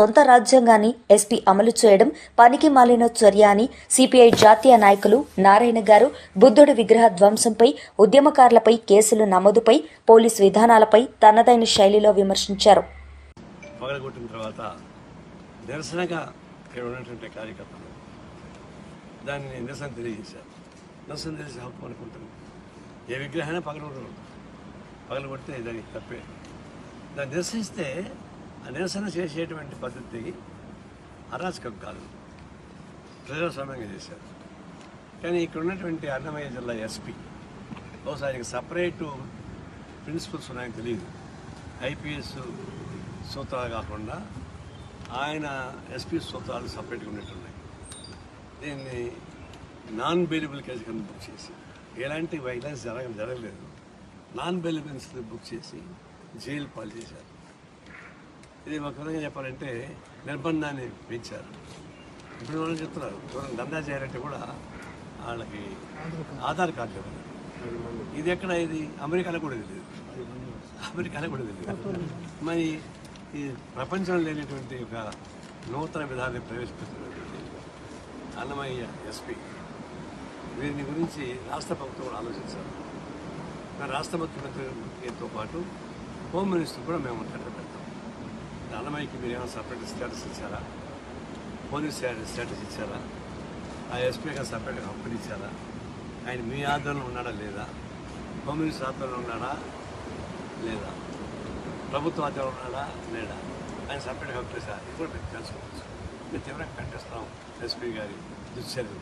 సొంత రాజ్యాంగాన్ని ఎస్పీ అమలు చేయడం పనికి మాలిన చర్య అని సిపిఐ జాతీయ నాయకులు నారాయణ గారు బుద్ధుడి విగ్రహ ధ్వంసంపై ఉద్యమకారులపై కేసులు నమోదుపై పోలీస్ విధానాలపై తనదైన శైలిలో విమర్శించారు. పగలగొట్టిన తర్వాత నిరసనగా ఇక్కడ ఉన్నటువంటి కార్యకర్తలు దాన్ని నిరసన తెలియజేశారు. నిరసన తెలిసే హక్కు అనుకుంటుంది ఏ విగ్రహాన్ని పగలగొట్టరు పగలగొడితే దానికి తప్పే. దాన్ని నిరసిస్తే నిరసన చేసేటువంటి పద్ధతి అరాచకం కాదు. ప్రజాస్వామ్యంగా చేశారు. కానీ ఇక్కడ ఉన్నటువంటి అన్నమయ్య జిల్లా ఎస్పీ బహుశా ఆయనకి సపరేటు ప్రిన్సిపల్స్ ఉన్నాయని తెలియదు. ఐపీఎస్ సూత్రాలు కాకుండా ఆయన ఎస్పీ సూత్రాలు సపరేట్గా ఉన్నట్టున్నాయి దీన్ని నాన్ బెయిలబుల్ కేసు కింద బుక్ చేసి ఎలాంటి వైలెన్స్ జరగ జరగలేదు. నాన్ బెయిలబుల్స్ బుక్ చేసి జైలు పాలు చేశారు. ఇది ఒక విధంగా చెప్పాలంటే నిర్బంధాన్ని పెంచారు. ఇప్పుడు వాళ్ళు చెప్తున్నారు ఎవరైనా దందా చేయాలంటే కూడా వాళ్ళకి ఆధార్ కార్డు ఇవ్వాలి. ఇది ఎక్కడ ఇది? అమెరికాలో కూడా తెలియదు అమెరికాలో కూడా తెలియదు మరి ఈ ప్రపంచంలో లేనటువంటి ఒక నూతన విధానాన్ని ప్రవేశపెట్టినటువంటి అన్నమయ్య ఎస్పీ వీరిని గురించి రాష్ట్ర ప్రభుత్వం కూడా ఆలోచించారు. రాష్ట్ర ముఖ్యమంత్రితో పాటు హోమ్ మినిస్టర్ కూడా మేము ఉంటాం అన్నమయ్యకి మీరు ఏమైనా సపరేట్ స్టేటస్ ఇచ్చారా? పోలీస్ స్టేటస్ ఇచ్చారా? ఆ ఎస్పీ గారు సపరేట్గా కంపెనీ ఇచ్చారా? ఆయన మీ ఆధ్వర్యంలో ఉన్నాడా లేదా? కమ్యూనిస్ట్ ఆధ్వర్యంలో ఉన్నాడా లేదా? ప్రభుత్వ ఆధ్వర్యంలో ఉన్నాడా లేడా ఆయన సపరేట్ కంపెనీ సార్ ఇది కూడా మేము తెలుసుకోవచ్చు. మేము తీవ్రంగా కంటిస్తాం ఎస్పీ గారి దుశ్చర్యలు